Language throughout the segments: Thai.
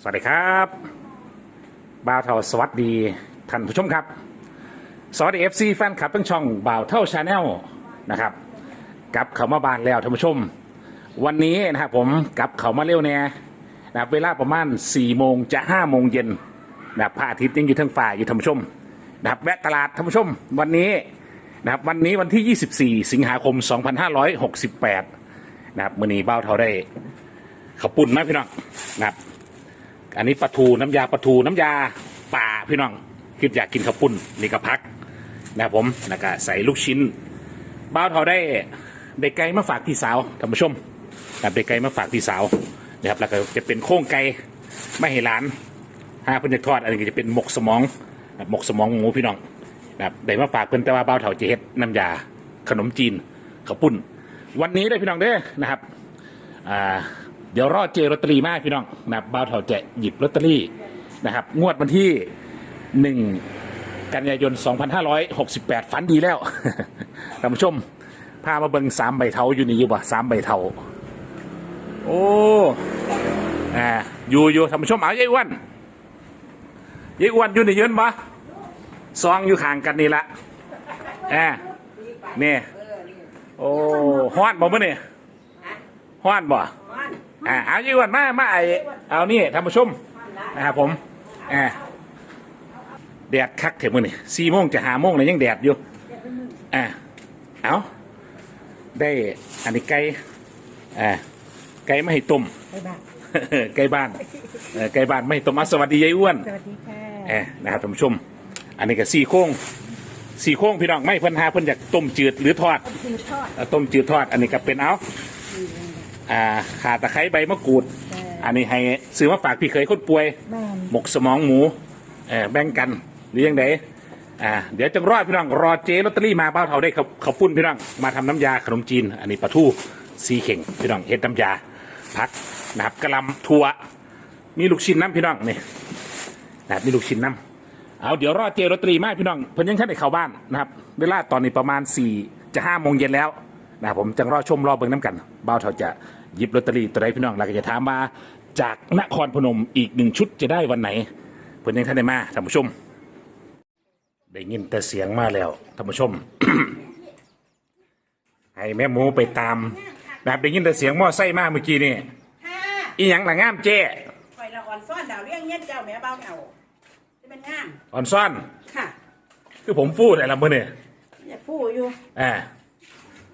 สวัสดีครับบ่าวเท่าสวัสดีท่านผู้ชมครับ สวัสดีเอฟซีแฟนคลับทั้งช่องบ่าวเท่าชาแนลนะครับกลับเขามาบานแล้วท่านผู้ชม วันนี้นะครับผมกลับเขามาเร็วแน่นะครับเวลาประมาณ4ี่โมงจะ5้าโมงเย็นนะครับพระอาทิตย์ยังอยู่ทั้งฝ่ายอยู่ท่านผู้ชมนะครับแวะตลาดท่านผู้ชม วันนี้นะครับวันนี้วันที่ 24 สิงหาคม 2568นะครับมื่อนี้บ่าวเท่าได้ขาวปุ่นนะพี่น้องนะครับ อันนี้ปลาทูน้ำยาปลาทูน้ำยาป่าพี่น้องคิดอยากกินข้าวปุ้นนี่ก็พักนะครับผมแล้วก็ใส่ลูกชิ้นบ้าวเทาได้ได้ไก่มาฝากพี่สาวท่านผู้ชมนะครับได้ไก่มาฝากพี่สาวนะครับแล้วก็จะเป็นโค้งไก่ไม่ให้หลานห้าเพิ่นจะทอดอันนี้ก็จะเป็นหมกสมองนะครับหมกสมองหมูพี่น้องนะครับได้มาฝากเพิ่นแต่ว่าบ้าวเทาจะเฮ็ดน้ำยาขนมจีนข้าวปุ้น วันนี้ได้พี่น้องเด้อนะครับอ่า เดี๋ยวรอเจลอตเตอรี่มากพี่น้องนับบ่าวเถาจะหยิบลอตเตอรี่นะครับ งวดวันที่หนึ่งกันยายน 2568 ฝันดีแล้วท่านผู้ชม พามาเบิ่งสามใบเทาอยู่นี่อยู่บ่สามใบเทาโอ้อ่าอยู่อยู่ท่านผู้ชมเอายายอ้วนยายอ้วนอยู่ในยืนบ่ซองอยู่ข้างกันนี่ละอ่านี่โอ้ฮ้อนบ่มื้อนี่ฮ้อนบ่ อ่าเอายี่วันมามาไอเอานี่ท่านผู้ชมนะครับผมอ่าแดดคักเถอะมื้อนี่สี่โมงจะหาโมงเลยยังแดดอยู่อ่าเอาได้อันนี้ไก่อ่าไก่ไม่ให้ต้มไปบ้านไก่บ้านเออไก่บ้านไม่ให้ต้มอะสวัสดียายอ้วนสวัสดีค่ะเออนะครับท่านผู้ชม อันนี้ก็สี่โค้งสี่โค้งพี่น้องไม่เพิ่นหาเพิ่นอยากต้มจืดหรือทอดคือทอดเอ่อต้มจืดทอดอันนี้ก็เป็นเอา อ่าขาตะไคร้ใบมะกรูด อันนี้ให้ซื้อมาฝากพี่เคยคนป่วย แม่นหมกสมองหมูเออแบ่งกันหรือยังไงอ่าเดี๋ยวจังรอดพี่น้องรอเจลอตเตอรี่มาเป้าเท่าได้เขาเขาปุ้นพี่น้องมาทำน้ำยาขนมจีน อันนี้ปลาทูซีเข่งพี่น้องเฮ็ดน้ำยาพักนะครับกะหลำถั่วมีลูกชิ้นน้ำพี่น้องนี่นะครับมีลูกชิ้นน้ำเอาเดี๋ยวรอเจลอตเตอรี่มาพี่น้องเพิ่นยังแค่ได้เข้าบ้านนะครับเวลาตอนนี้ประมาณ4ี่จะห้าโมงเย็นแล้วนะครับผมจังรอชมรอเบิ่งน้ำกันเบ้าเท่าจะ หยิบลอตเตอรี่ตัวใดพี่น้องเราก็จะถามมาจากนครพนมอีกหนึ่งชุดจะได้วันไหนเพิ่นยังท่านได้มาท่านผู้ชม ได้ยินแต่เสียงมาแล้วท่านผู้ชม ให้แม่หมูไปตามนะครับได้ยินแต่เสียงหม้อไส้มาเมื่อกี้นี่ค่ะอีหยังละงามเจ้ข่อยละอ่อนซ่อนดาวเลี้ยงเงี้ยเจ้าแม่เบ้าเอาจะเป็นงามอ่อนซ่อน ค่ะ คือผมฟูดอะไรละมื้อนี่อยากพูดอยู่อ่า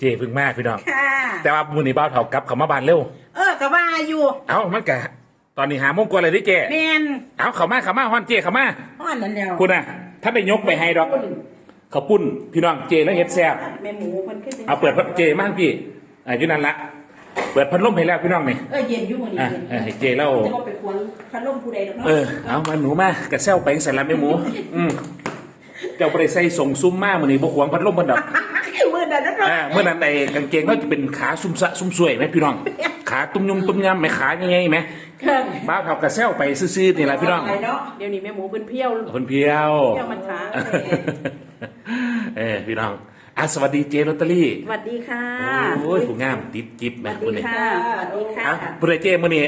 เจ้เพึ่งมาพี่น้อง ค่ะ แต่ว่ามื้อนี้บ้าวเฒ่ากลับเขามาบ้านเร็ว เออก็ว่าอยู่เอ้ามันกะ ตอนนี้หาโมงกว่าเลยเดิเจ้แมนเอ้าเขามาเขามาฮอนเจ้เขามาห้อนนั่นแล้วคุณน่ะ ถ้าได้ยกไปให้ดอกเขาวปุ้นพี่น้องเจแล้วเฮ็ดแซ่บแม่หมูมันขึ้นเอาเปิดพัดเจมากพี่อ่าอยู่นั่นละเปิดพัดลมให้แล้วพี่น้องนี่เออเย็นอยู่วันนี้อะเย็นเออให้เจแล้ว จะมาไปควงพัดลมผู้ใดดอกเนาะเออ เอามาหนูมากระเซลไปใส่ละแม่หมู อืม เจ้าไปใส่ส่งซุ้มมามื้อนี้บ่ขวางพัดลมมันดอกมือนั่นนั่นเนาะอ่าเมื่อนั้นไอ้กางเกงเขาจะเป็นขาซุ่มสะซุ่มสวยไหมพี่น้อง ขาตุ้มยมตุ้มยำไหมขาใหญ่ๆไหมเครื่องบ้าวเฒ่ากระเซลไปซื่อๆนี่แหละพี่น้องไปเนาะเดี๋ยวนี้แม่หมูเป็นเพี้ยวคนเพียว เพี้ยวมันช้าเออพี่น้องอะสวัสดีเจลอตเตอรี่สวัสดีค่ะโอ้ยผู้งามติดจิ๊บสแม่วัสคุดีณนี่ค่ะสวัสดีค่ะอะผู้ใดเจมื้อนี้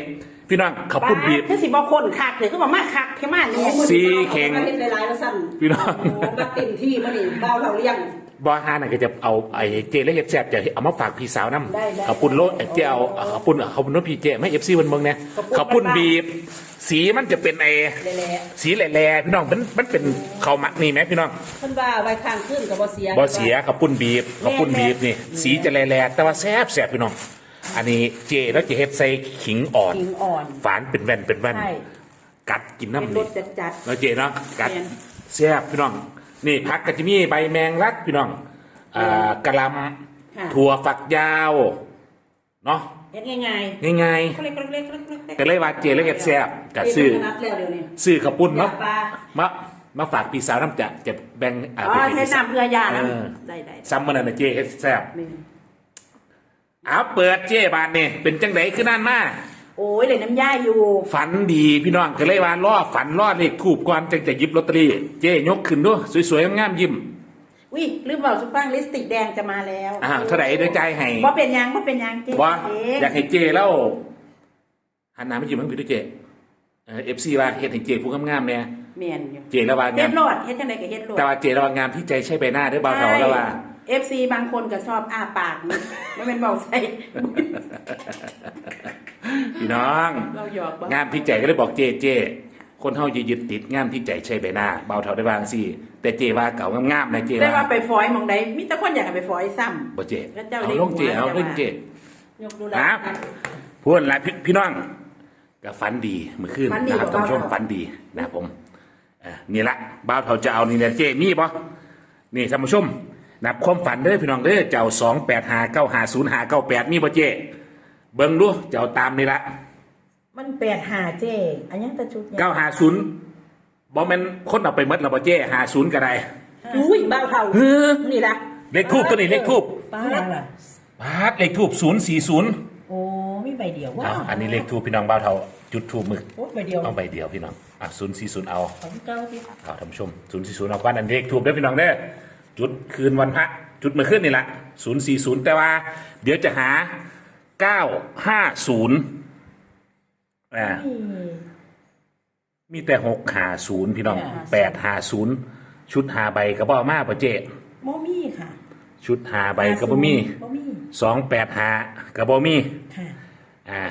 พี่น้องขับปุ่นบีบคือสิบอกคนคักเลยก็บอกมาคักแค่มาเนี่ยสีเข่ง มาเล่นหลายๆแล้วสั่นพี่น้องโอ้มาเต็มที่มาดิเบาเราเลี้ยง บอฮาน่ะก็จะเอาไอ้เจและเห็ดแซ่บจะเอามาฝากพี่สาวนำได้ได้ขับปุ่นโลดไอ้เจเอาขับปุ่นขับปุ่นโน้ตพี่เจไม่เอฟซีมันเมืองเนี่ยขับปุ่นบีบ สีมันจะเป็นไอ้แหละสีแหล่ๆพี่น้องมันมันเป็นข้าวมักนี่ไหมพี่น้อง ๆเพิ่นว่าไว้ข้างขึ้นกับบ่เสียบ่เสียขับปุ่นบีบขับปุ่นบีบนี่ สีจะแหล่ๆแต่ว่าแซ่บแซ่บพี่น้อง อันนี้เจแล้วจะเฮ็ดใส่ขิงอ่อน ขิงอ่อน ฝานเป็นแว่นเป็นแว่น ใช่ กัดกินเป็นน้ำรนี่สจัด แล้วเจเนาะกัดแม่นแซ่บพี่น้อง นี่ผักกะจิมีใบแมงลักพี่น้องอ่ากะหลค่ะำถั่วฝักยาวเนาะเฮ็ดง่ายง่ายๆเล็กๆเล็กๆเล็กๆก็เลยว่าเจแล้วเฮ็ดแซ่บๆจะซื้อนัดแล้วเดี๋ยวนี้ซื้อข้าวปุ้นเนาะยาปลามามาฝากพี่สาวน้ำจะจะแบ่งอ่าอ๋อไปให้ให้พี่สาวน้ำเพื่อยานะเออได้ได้ซ้ำมันน่ะเจเฮ็ดแซ่บแม่น เอาเปิดเจบานนี่เป็นจังไดคือนั่นมาโอ้ยเลยน้ำย่าอยู่ ฝันดีพี่น้องก็เลยว่าล่อฝันล่อเลขถูกก่อนจึงจะหยิบลอตเตอรี่เจยกขึ้นด้วยสวยๆงามๆยิ้มวิลืมบอกสุฟังลิปสติกแดงจะมาแล้วอ่าเท่าไหร่เดี๋ยวใจายให้ว่าเป็นยังว่าเป็นยังเจ๊ว่าเจ๊อยากให้เจแล้วหันหน้าไม่ยิ้มมันพี่ด้วยเจเอฟซีว่าเฮ็ดให้เจผู้งามๆเนี่ยแม่นอยู่เจแล้วว่าเฮ็งามดโลดเฮ็ดจังไดก็เฮ็ดโลดแต่ว่าเจแล้วว่างามที่ใจใช่ใบหน้าเด้อบ่าวเฒ่าแล้วว่า เอฟซีบางคนก็ชอบอ้าปากนี่ไม่เป็นเบาใส่พี่น้อง เราหยอกบ่งามที่ใจก็เลยบอกเจเจคนเฮาจะยึดติดงามที่ใจใช่ใบหน้าเบาเฒ่าได้บางสิแต่เจว่าเก่างามๆนะเจได้ว่าว่าไปฝอยหมองใดมีแต่คนอยากให้ไปฝอยซ้ำ บ่เจแล้วเจ้าเอาเรียกลงเจหัวเอาเจ้าลงว่าเจ ยกดูคแลรับพูดแล้วพี่พี่น้องก็ฝันดีเมื่อคืนฝันดีนะครับบ่ท่านผู้ชมบ่าวฝันดีนะครับผมอ่านี่ละบ้าวเฒ่าจะเอานี่เนี่ยเจมีบ่นี่ท่านผู้ชม นับความฝันเด้อพี่น้องเด้อเจ้าสองแปดหาเก้าหาศูนย์หาเก้าแปดมีบ่เจ เบิ่งดูเจ้าตามนี่ละมันแปดหาเจ้อันยังตะชุดเนี่ยเก้าหาศูนย์บ่แม่นคนเอาไปหมดแล้วบ่เจหาศูนย์ก็ได้อุ้ยบ้าวเฒ่าเฮ้อนี่ล่ะเลขทูบตัวนี้เลขทูบป้าล่ะบาดเลขทูบศูนย์สี่ศูนย์โอ้มีใบเดียวว่าเอาอันนี้เลขทูบพี่น้องบ้าวเฒ่าจุดทูบมึกโอ้ใบเดียวเอาใบเดียวพี่น้องอะศูนย์สี่ศูนย์เอาของเก้าที่เอาท่านผู้ชมศูนย์สี่ศูนย์เอาควันอันเลขทูบเด้อพี่น้องเด้อ จุดคืนวันพระจุดเมื่อคืนนี่แหละศูนย์สี่ศูนย์แต่ว่า เดี๋ยวจะหาเก้าห้าศูนย์อ่ามีแต่หกหาศูนย์พี่น้องแปดหาศูนย์ชุดหาใบกระบอกมาปะเจโมมี่ค่ะ ชุดหาใบกระบอมีโมมี่สองแปดหากระบอมีค่ะอ่า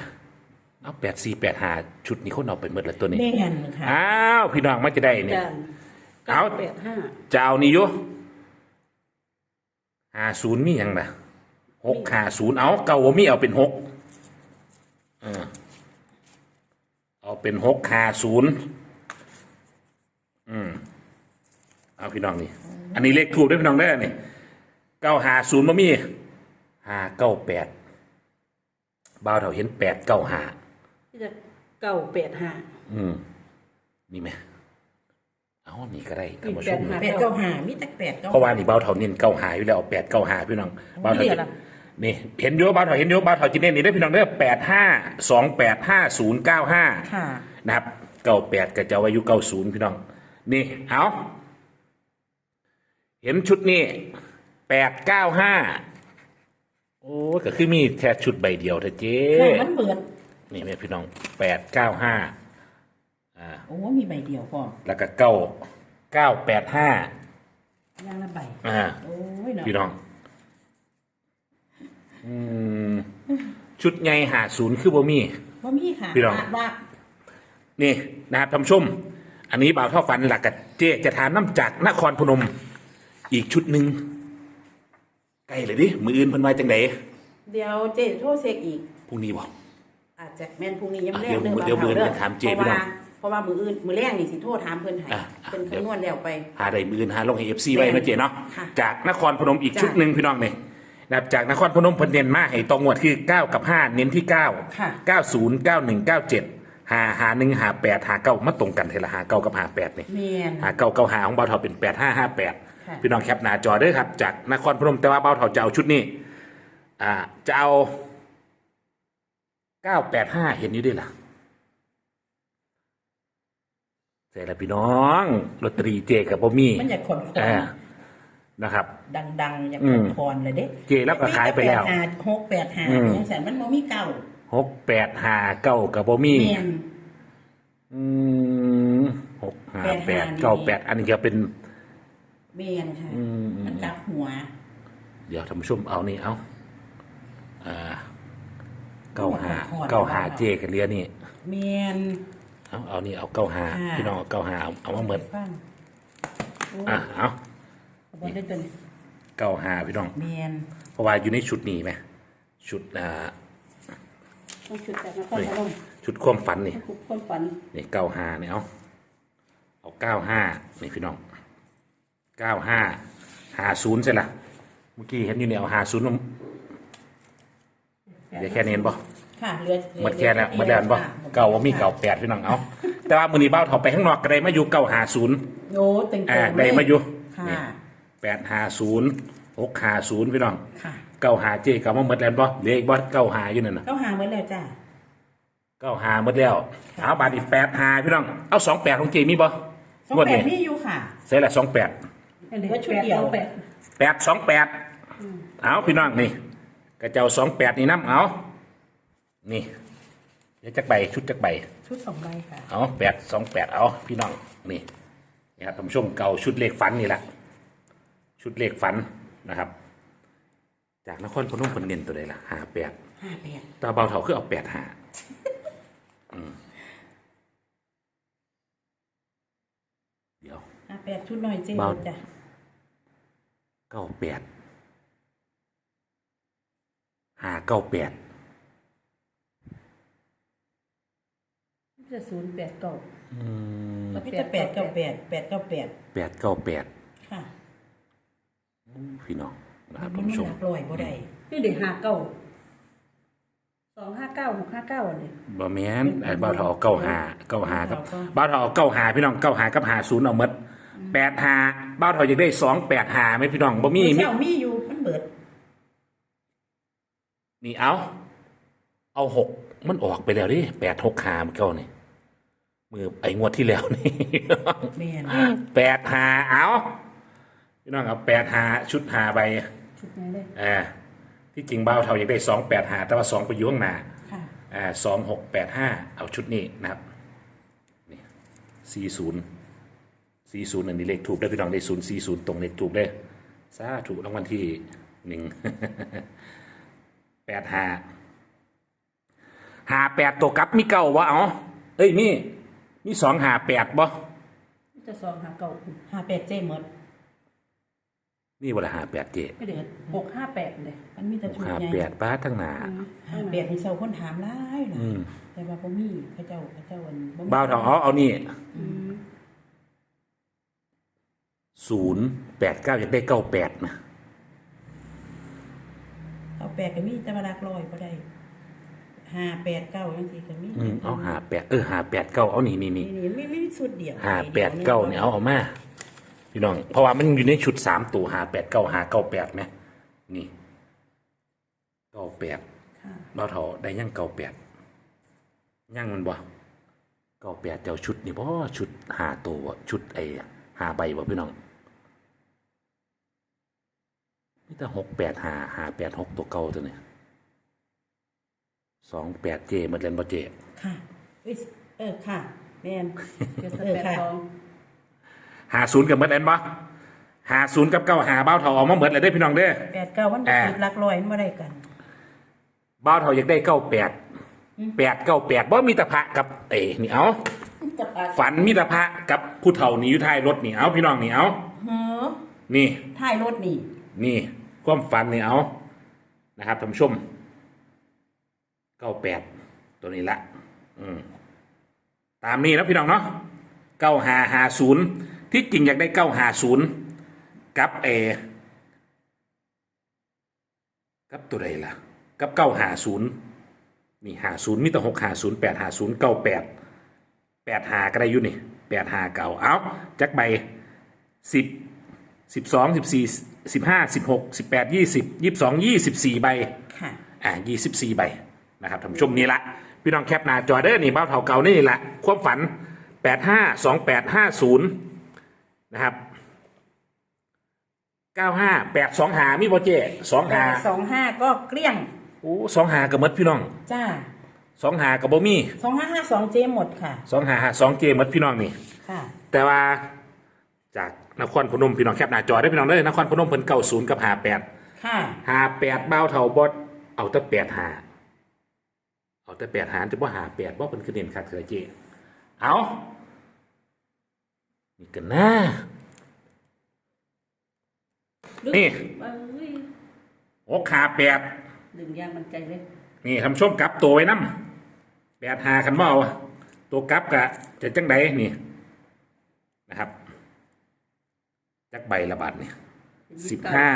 เอาแปดสี่แปดหาชุดนี้คนเอาไปหมดแล้วตัวนี้แม่นค่ะอ้าวพี่น้องมันจะได้เนี่ยจ้าเอาแปดห้าจะเอานี่อยุ หาศูนย์มีหยังนะหกหาศูนย์เอาเก่าบ่มีเอาเป็นหกเออเอาเป็นหกหาศูนย์อืมเอาพี่น้องนี่ อันนี้เลขถูกด้วยพี่น้องได้อนี่เก้าหาศูนย์บ่มีหาเก้าแปดบ่าวเถาเห็นแปดเก้าหาที่จะเก้าแปดห้าอืมนี่ไหม เอานี่ก็ได้ท่านผู้ชมมีแปดเก้าหามีแต่แปดเก้าเพราะว่านี่เบาเถาเน้นเก้าหาอยู่แล้วเอาแปดเก้าหาพี่น้องเบาเถาจะนี่เห็นโยเบาเถาเห็นโยเบาเถาจีเน้นนี่ได้อพี่น้องเด้อแปดห้าสองแปดห้าศูนย์เก้าห้าค่ะนะครับเก้าแปดก็จะเอาอายุเก้าศูนย์พี่น้อง นี่เอาเห็นชุดนี้แปดเก้าห้าโอ้ก็คือมีแค่ชุดใบเดียวเถอะเจ๊มันเบิดนี่แม่พี่น้องแปดเก้าห้า โอ้มีใบเดียวพอแล้วก็เก้าเก้าแปดห้าย่างละใบอ่าโอ้ยเนาะพี่น้อง อืม ชุดใหญ่หาศูนย์คือบ่มี บ่มีค่ะพี่น้องว่าว่านี่นะครับท่านผู้ชม อันนี้บ่าวเท่าฝันหลักกับเจ๊จะถามน้ำจากนครพนม อีกชุดหนึ่งใกล้เลยดิ มืออื่นเพิ่นไว้จังไดเดี๋ยวเจ๊โทรเช็คอีก พรุ่งนี้บอกอาจจะแม่นพรุ่งนี้ยังอะแรงเดี๋ยวด้เดี๋ยวมื้ออื่นจะถามเจ๊เพราะพี่น้ว่าองเพ ราะว่ามืออื่นมือแรกนี่สิโทรถามเพิ่นให้อะอะเป็นคำนวณแล้วไป หาได้มืออื่นหาลงให้เอฟซีไว้นะเจ๊เนาะค่ะจากนครพนมอีกจ้ะ ชุดหนึ่งพี่น้องเนี่ยนะครับจากนครพนมเพิ่นเน้นมาให้ตรงงวดคือ 9 กับ 5 เน้นที่ 9 ค่ะ 90 91 97หาหาหนึ่งหาแปดหาเก้ามาตรงกันเทละหาเก้ากับหาแปดนี่แม่น หาเก้าเก้าหาของเบาเถาเป็นแปดห้าห้าแปดค่ะ พี่น้องแคปหน้าจอเด้อครับ จากนครพนมแต่ว่าเบาเถาจะเอาชุดนี้อ่าจะเอาเก้าแปดห้าเห็นอยู่ด้วยล่ะ เสร็จแล้วพี่น้องลอตเตอรี่เจกับบ่มีมันอยากขนขอ่านะครับ ดังๆ อยากอืขมนคอนเลยเด้เจแล้วก็ขายไปแล้วหกแปดห้าอืมยังแสนมันบ่มีเก่าหกแปดหาเก้ากับบ่มีแม่นอืมหกห้าแปด85เก้าแปดอันนี้จะเป็นแม่นค่ะอืมมันกลับหัว เดี๋ยวท่านผู้ชมเอานี่เอาอ่าเก้าหาขอดเก้าหาเจกันเรียนี่แม่น เอาเอานี่เอาเก้าหาค่ะ พี่น้องเอาเก้าหาเอาเอามาเหมือนฟังโอ้อะเอาเอาบ่ได้ตัวนี้เก้าหาพี่น้องแม่นเพราะว่าอยู่ในชุดนี้ไหมชุดอ่าต้องชุดจากนครพนมชุดความฝันนี่ คุกคนฝันนี่เก้าหาเนี่ยเอาเอาเก้าห้านี่พี่น้องเก้าห้าหาศูนย์ใช่ละเมื่อกี้เห็นอยู่เนี่ยเอาหาศูนย์เดี๋ยวแค่นี้เห็นปะ ค่ะเหลือหมดแค่แล้วหมดแล้วบ่เก่าว่ามีเก่าแปดพี่น้องเอาแต่ว่ามือนี้เบ้าถอไปข้างนอกก็ได้มาอยู่เก้าหาศูนย์โอ้ตึงๆอ่าได้มาอยู่ค่ะนี่แปดหาศูนย์หกหาศูนย์พี่น้องค่ะเก้าหาเจ๊เก่ามาหมดแล้วบ่เหลืออีกบ่เก้าหาอยู่นั่นน่ะเขาหาไว้แล้วจ้าเก้าหาหมดแล้วเอาบาทอีกแปดหาพี่น้องเอาสองแปดของเจมีบ่สองงวดแปนี้ดนี่อยู่ค่ะใส่ละสองแปดเหลือชุดเดียวแปดแปดสองแปดเอาพี่น้องนี่กระเจ้าสองแปดนี่น้ำเอา นี่เดี๋ยวจักใบชุดจักใบ ชุดสองใบค่ะ เอาแปดสองแปดเอาพี่น้องนี่นี่ครับท่านผู้ชมเก่าชุดเลขฝันนี่แหละชุดเลขฝันนะครับ จากนครพนมคนเน้นตัวใดล่ะหาแปดห้าแปดตาเบาเถาคือเอาแปดหาอืมเดี๋ยวห้าแปดชุดหน่อยเจ๊เบาจ้ะเก้าแปดหาเก้าแปด จะศูนย์แปดเก้าอืมพี่จะแปดเก้าแปดแปดเก้าแปดแปดเก้าแปดค่ะพี่น้องนะครับมัท่านนไม่ผู้ชมหนักลอยบ่ได้นี่เด็กห้าเก้าสองห้าเก้าหกห้าเก้าอันนี้บ่แม่นไอ้บ้าวเถาเก้าหาเก้าหาครับบ้าวเถาเก้าหาพี่น้องเก้าหากับหาศูนย์เอาหมดแปดหาบ้าวเถาอยากได้สองแปดหาไหมพี่น้องบ่มีมีมีเช้ามีอยู่มันเบิด นี่เอา เอาหกมันออกไปแล้วดิแปดหกหามันเก้านี่ มือไอ้งวดที่แล้วนี่ แม่นแปดหาเอาพี่น้องเอาแปดหาชุดหาใบชุดไหนเลยอ่าที่จริงบ้าวเถาอยากได้สองแปดหาแต่ว่าสองไปอยุ่ข้างหน้า ค่ะอ่าสองหกแปดห้าเอาชุดนี้นะครับนี่สี่ศูนย์สี่ศูนย์อันนี้เลขถูกได้พี่น้องได้ศูนย์สี่ศูนย์ตรงเลขถูกได้สาถูกรางวัลที่หนึ่ง แปดห้าหาแปดตัวกลับมีเก้าวะเอาเอ้ยมี มีสองหาแปดบ่จะสองห้าเก้าห้าแปดเจ๊หมดนี่วันละหาแปดเจไม่เดือดหกห้าแปดเลยมันมีแต่ชุดหาใหญ่แปดป้าทั้งหนาห้าแปดมีเซาคนถามหลายหลาอืยมแต่ว่าบ่มีพระเจ้าพระเจ้าอันบ่มีบ้าวเถาเอาเอานี่อืมศูนย์แปดเก้าอยากได้เก้าแปดนะเอาแปดก็มีแต่ว่าหลักลอยบ่ได้ ห้าแปดเก้าจังซี่ก็มีอืมเอาหาแปดเออหาแปดเก้าเอานี่นี่นี่นี่นี่ไม่ไม่สุดเดียวหาแปดเก้าเนี่ยเอาออกมาพี่น้อง เพราะว่ามันอยู่ในชุดสามตัวหาแปดเก้าหาเก้าแปดไหมนี่เก้าแปดค่ะเราเถาได้ยังเก้าแปดยังมันบ่เก้าแปดเจ้าชุดนี่บ่ชุดหาตัวบ่ชุดไอ้หาใบบ่พี่น้องนี่แต่หกแปดหาหาแปดหกตัวเก่าตัวเนี่ย สองแปดเจหมันเล่นบ่เจค่ะเอ้ยเออค่ะแม่นเจ็ดสิบเออแปดค่ะสองหาศูนย์กับเมื่อเล่นบ่หาศูนย์กับเก้าหาเบ้าเถาออกมาเหมือนเลยได้อพี่น้องเด้อ แปดเก้ามันอ่า ติดหลักลอยมันบ่ได้กันบ้าวเท่าอยากได้เก้าแปดแปดเก้าแปดบ่มีแตะพระกับเอ๋นี่เอาจะปาฝันมีแตะพระกับผู้เฒ่านี่อยู่ท้ายรถนี่เอาพี่น้องนี่เอาเฮ้อนี่ ท้ายรถนี่นี่ความฝันนี่เอานะครับท่านผู้ชม เก้าแปดตัวนี้ละอืมตามนี้นะพี่น้องเนาะเก้าหาหาศูนย์ที่จริงอยากได้เก้าหาศูนย์กับเอกับตัวใดล่ะ กับเก้าหาศูนย์นี่หาศูนย์มีแต่หกหาศูนย์แปดหาศูนย์เก้าแปดแปดหาก็ได้อยู่นี่แปดหาเก่าเอาจักใบสิบสิบสองสิบสี่สิบห้าสิบหกสิบแปดยี่สิบยี่สิบสองยี่สิบสี่ใบ ค่ะ อ่ายี่สิบสี่ใบ นะครับท่านผู้ชมนี่ละพี่น้องแคปหน้าจอเด้อนี่บ้าวเท่าเก่านี่แหละความฝันแปดห้าสองแปดห้าศูนย์นะครับเก้าห้าแปดสองหามีบ่เจสองหาสองห้าก็เกลี้ยงโอ้สองหากับมดพี่น้องจ้าสองหากับบ่มีสองห้าห้าสองเจหมดค่ะสองหาหาสองเจมดพี่น้องนี่ค่ะ แต่ว่าจากนครพนมพี่น้องแคปหน้าจอได้อพี่น้องเด้อนครพนมเพิ่นเก้าศูนย์กับหาแปดค่ะหาแปดบ้าวเท่าบดเอาแต่แปดหา เอาแต่แปดหาจะว่าหาแปดว่าเป็นคือเด่นคักเคยเจเอานี่กันนะนี่เอ้ยหกหาแปดดึงยางมันใจเลยนี่ทำช่วงกลับตัวไว้น้ำแปดหาคันว่าเอาตัวกลับกะจะจังใดนี่นะครับจักใบละบาทนี่สิบห้า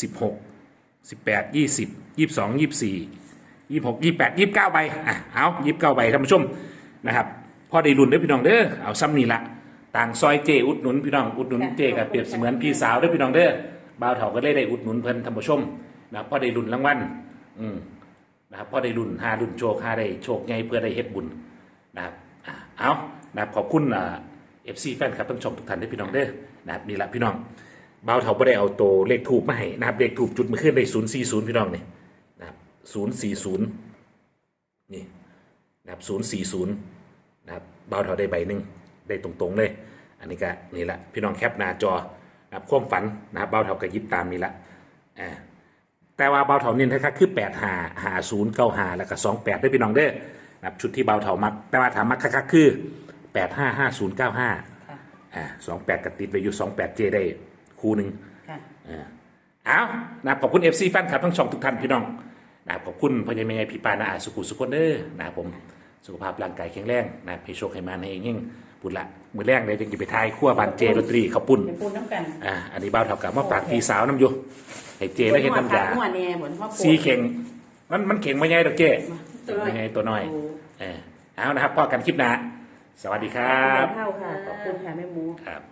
สิบหกสิบแปดยี่สิบยี่สิบสองยี่สิบสี่ ยี่สิบหกยี่สิบแปดยี่สิบเก้าใบอะเอายี่สิบเก้าใบท่านผู้ชมนะครับพอได้รุ่นเด้อพี่น้องเด้อเอาซ้ำนี่ละต่างซอยเจอุดหนุนพี่น้องอุดหนุนเจกับเปรียบเสมือนพี่สาวเด้อพี่น้องเด้อบ่าวเถาก็เลยได้อุดหนุนเพิ่นท่านผู้ชมนะครับพอได้รุ่นรางวัลอืมนะครับพอได้รุ่นหารุ่นโชคหาได้โชคใหญ่เพื่อได้เฮ็ดบุญนะครับอ่าเอานะครับขอบคุณอ่าเอฟซีแฟนครับทั้งชมทุกท่านด้วยพี่น้องเด้อนะครับนี่ละพี่น้องเบาวเถาบ่ได้เอาตัวเลขถูกมาให้นะครับเลขถูกจุดมาขึ้นได้ศูนย์สี่ศูนย์พี่น้องนี่นะครับ ศูนย์สี่ศูนย์นี่นะครับศูนย์สี่ศูนย์นะครับเบาเท่าได้ใบหนึ่งได้ตรงๆเลย อันนี้ก็นี่แหละพี่น้องแคปหน้าจอนะครับความฝันนะครับเบาเท่ากับยิบตามนี่แหละอ่าแต่ว่าเบาเท่านี่นะครับคือแปดหาหาศูนย์เก้าหาแล้วก็สองแปดได้พี่น้องเด้อนะครับชุดที่เบาเท่ามัก แต่ว่าถามมักคักๆคือแปดห้าห้าศูนย์เก้าห้าค่ะอ่าสองแปดกติดไปอยู่สองแปดเจได้คู่หนึ่งค่ะเอานะครับขอบคุณ FC แฟนคลับทั้งช่องทุกท่านพี่น้อง นะครับขอบคุณพญาเมย์พี่ปานาอาสุขุสุขคนเด้อนะครับผมสุขภาพร่างกายแข็งแรงนะครับให้โชคให้มาในเฮงๆบุญละมือแรกเลยจึงจะไปทายขั้วบานเจลอตเตอรี่ข้าวปุ้นเป็นปูนน้ำกันอ่าอันนี้บ้าวเท่ากับมาฝากพี่สาวน้ำอยู่ให้เจแล้วเห็นน้ำยาหัวเนี่ยเหมือนพ่อปูซีเข่งมันมันเข่งไม่ใหญ่ดอกเจตัวน้อยไม่ใหญ่ตัวน้อยโเออเอานะครับพอกันคลิปหน้าสวัสดีครัครับบเท่าค่ะขอบคุณค่ะแม่หมู ครับ